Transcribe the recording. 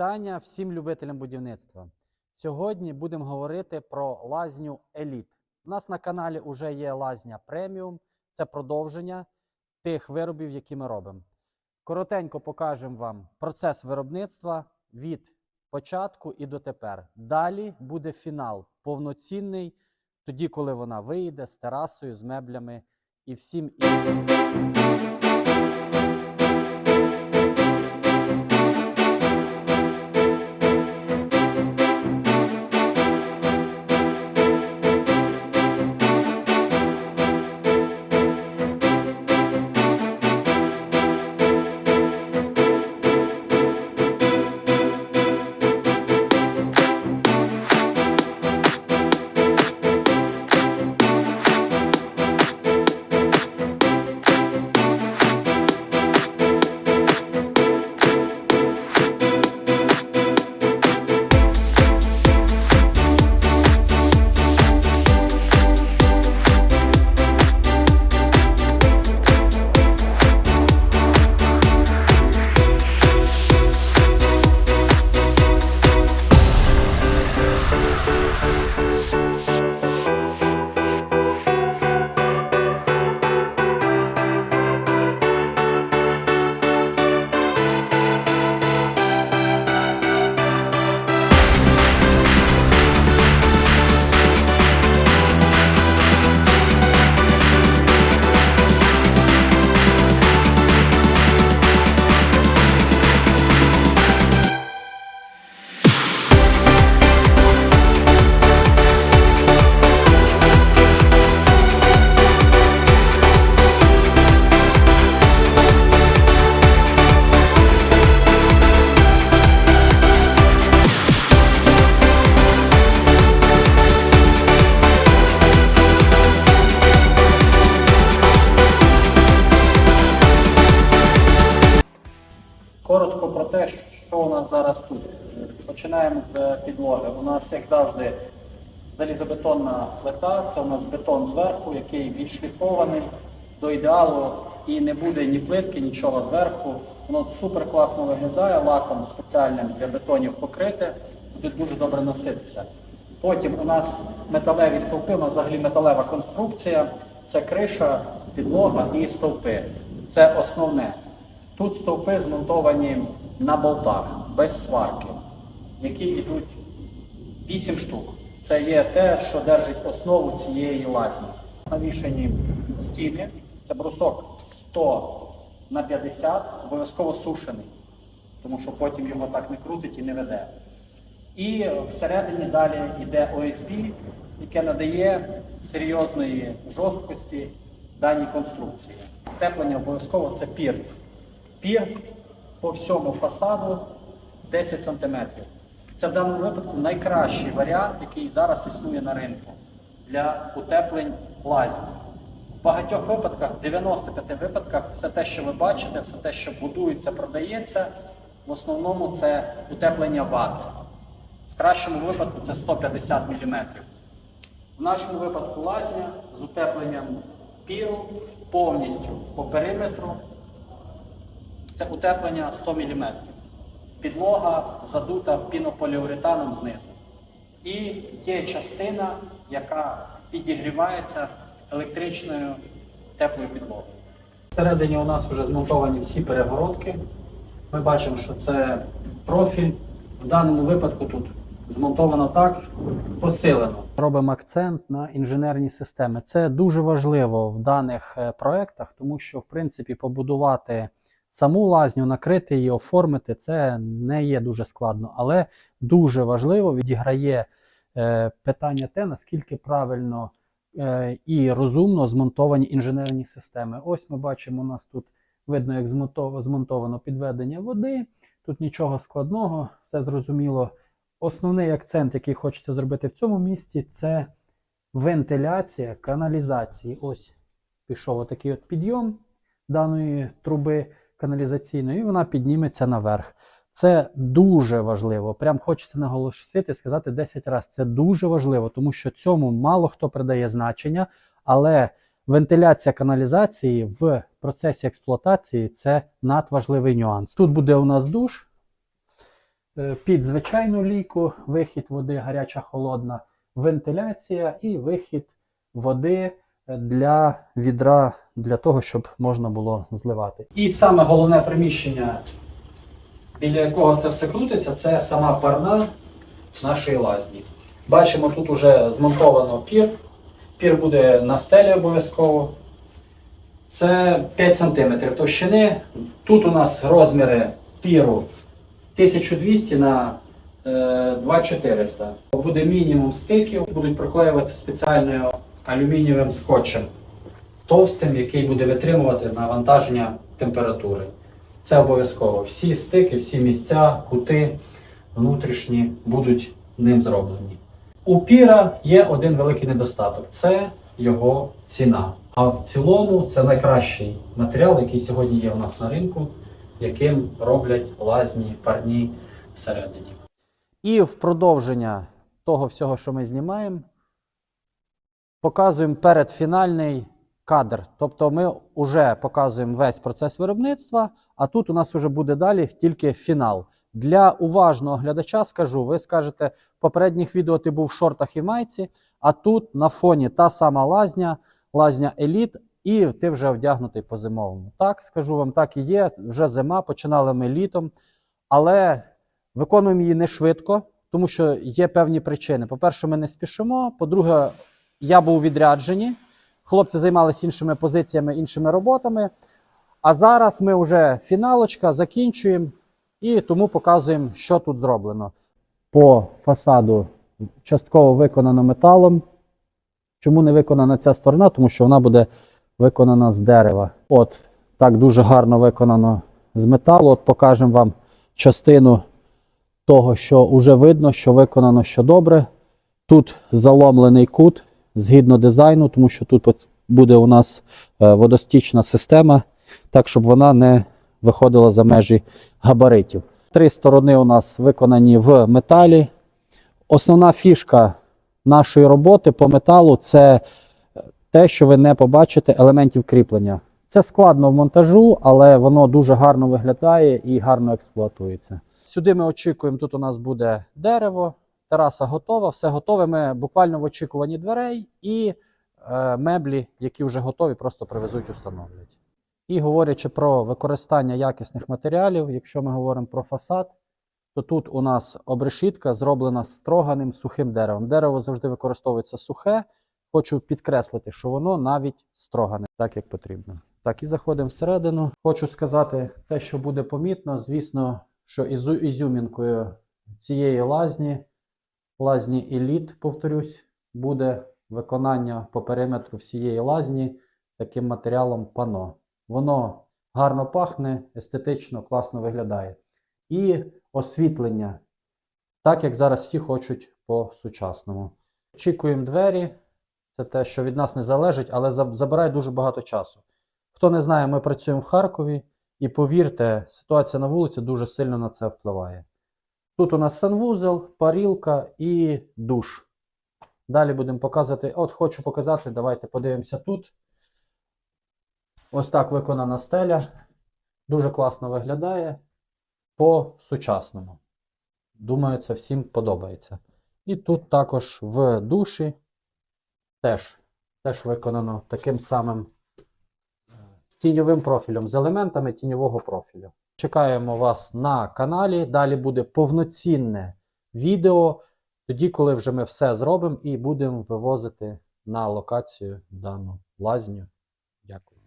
Вітання всім любителям будівництва. Сьогодні будемо говорити про лазню Еліт. У нас на каналі вже є лазня преміум, це продовження тих виробів, які ми робимо. Коротенько покажемо вам процес виробництва від початку і дотепер. Далі буде фінал повноцінний, тоді, коли вона вийде з терасою, з меблями і всім іншим. Коротко про те, що у нас зараз тут. Починаємо з підлоги. У нас, як завжди, залізобетонна плита, це у нас бетон зверху, який відшліфований до ідеалу і не буде ні плитки, нічого зверху. Воно супер класно виглядає, лаком спеціальним для бетонів покрите, буде дуже добре носитися. Потім у нас металеві стовпи, у нас взагалі металева конструкція, це криша, підлога і стовпи. Це основне. Тут стовпи змонтовані на болтах, без сварки, які йдуть 8 штук. Це є те, що держить основу цієї лазні. Навішані стіни, це брусок 100 на 50, обов'язково сушений, тому що потім його так не крутить і не веде. І всередині далі йде OSB, яке надає серйозної жорсткості даній конструкції. Утеплення обов'язково це пір. Пір по всьому фасаду 10 см. Це в даному випадку найкращий варіант, який зараз існує на ринку для утеплень лазні. В багатьох випадках, в 95 випадках, все те, що ви бачите, все те, що будується, продається, в основному це утеплення ват. В кращому випадку це 150 мм. В нашому випадку лазня з утепленням піру повністю по периметру. Це утеплення 100 мм. Підлога задута пінополіуретаном знизу. І є частина, яка підігрівається електричною теплою підлогою. Всередині у нас вже змонтовані всі перегородки. Ми бачимо, що це профіль. В даному випадку тут змонтовано так, посилено. Робимо акцент на інженерні системи. Це дуже важливо в даних е, проєктах, тому що, в принципі, побудувати саму лазню, накрити її, оформити це не є дуже складно, але дуже важливо відіграє е, питання те, наскільки правильно е, і розумно змонтовані інженерні системи. Ось ми бачимо, у нас тут видно, як змонтовано підведення води. Тут нічого складного, все зрозуміло. Основний акцент, який хочеться зробити в цьому місці, це вентиляція каналізації. Ось пішов отакий от підйом даної труби каналізаційної, і вона підніметься наверх. Це дуже важливо. Прям хочеться наголосити, сказати 10 разів. Це дуже важливо, тому що цьому мало хто придає значення, але вентиляція каналізації в процесі експлуатації це надважливий нюанс. Тут буде у нас душ е, під звичайну лійку, вихід води гаряча холодна, вентиляція і вихід води для відра, для того, щоб можна було зливати. І саме головне приміщення, біля якого це все крутиться, це сама парна нашої лазні. Бачимо, тут уже змонтовано пір. Пір буде на стелі обов'язково. Це 5 см товщини. Тут у нас розміри піру 1200 на е, 2400. Буде мінімум стиків, будуть проклеюватися спеціальною алюмінієвим скотчем товстим, який буде витримувати навантаження температури. Це обов'язково. Всі стики, всі місця, кути внутрішні будуть ним зроблені. У піра є один великий недостаток це його ціна. А в цілому це найкращий матеріал, який сьогодні є у нас на ринку, яким роблять лазні, парні всередині. І в продовження того всього, що ми знімаємо, показуємо передфінальний кадр. Тобто ми вже показуємо весь процес виробництва, а тут у нас вже буде далі тільки фінал. Для уважного глядача скажу: ви скажете, в попередніх відео ти був в шортах і майці, а тут на фоні та сама лазня, лазня еліт, і ти вже вдягнутий по зимовому. Так, скажу вам, так і є. Вже зима, починали ми літом, але виконуємо її не швидко, тому що є певні причини. По-перше, ми не спішимо. По-друге, я був у відрядженні. Хлопці займалися іншими позиціями, іншими роботами. А зараз ми вже фіналочка, закінчуємо і тому показуємо, що тут зроблено. По фасаду частково виконано металом. Чому не виконана ця сторона? Тому що вона буде виконана з дерева. От так дуже гарно виконано з металу. От покажемо вам частину того, що вже видно, що виконано що добре. Тут заломлений кут згідно дизайну, тому що тут буде у нас е, водостічна система, так щоб вона не виходила за межі габаритів. Три сторони у нас виконані в металі. Основна фішка нашої роботи по металу це те, що ви не побачите елементів кріплення. Це складно в монтажу, але воно дуже гарно виглядає і гарно експлуатується. Сюди ми очікуємо, тут у нас буде дерево, тераса готова, все готове. Ми буквально в очікуванні дверей і е, меблі, які вже готові, просто привезуть, установлять. І говорячи про використання якісних матеріалів, якщо ми говоримо про фасад, то тут у нас обрешітка зроблена строганим сухим деревом. Дерево завжди використовується сухе. Хочу підкреслити, що воно навіть строгане, так як потрібно. Так, і заходимо всередину. Хочу сказати те, що буде помітно. Звісно, що ізу, ізюмінкою цієї лазні, лазні еліт, повторюсь, буде виконання по периметру всієї лазні таким матеріалом пано. Воно гарно пахне, естетично, класно виглядає. І освітлення, так як зараз всі хочуть по-сучасному. Очікуємо двері. Це те, що від нас не залежить, але забирає дуже багато часу. Хто не знає, ми працюємо в Харкові, і повірте, ситуація на вулиці дуже сильно на це впливає. Тут у нас санвузел, парілка і душ. Далі будемо показувати. От хочу показати, давайте подивимося тут. Ось так виконана стеля. Дуже класно виглядає по-сучасному. Думаю, це всім подобається. І тут також в душі теж, теж виконано таким самим е, тіньовим профілем з елементами тіньового профілю. Чекаємо вас на каналі. Далі буде повноцінне відео, тоді, коли вже ми все зробимо і будемо вивозити на локацію дану лазню. Дякую.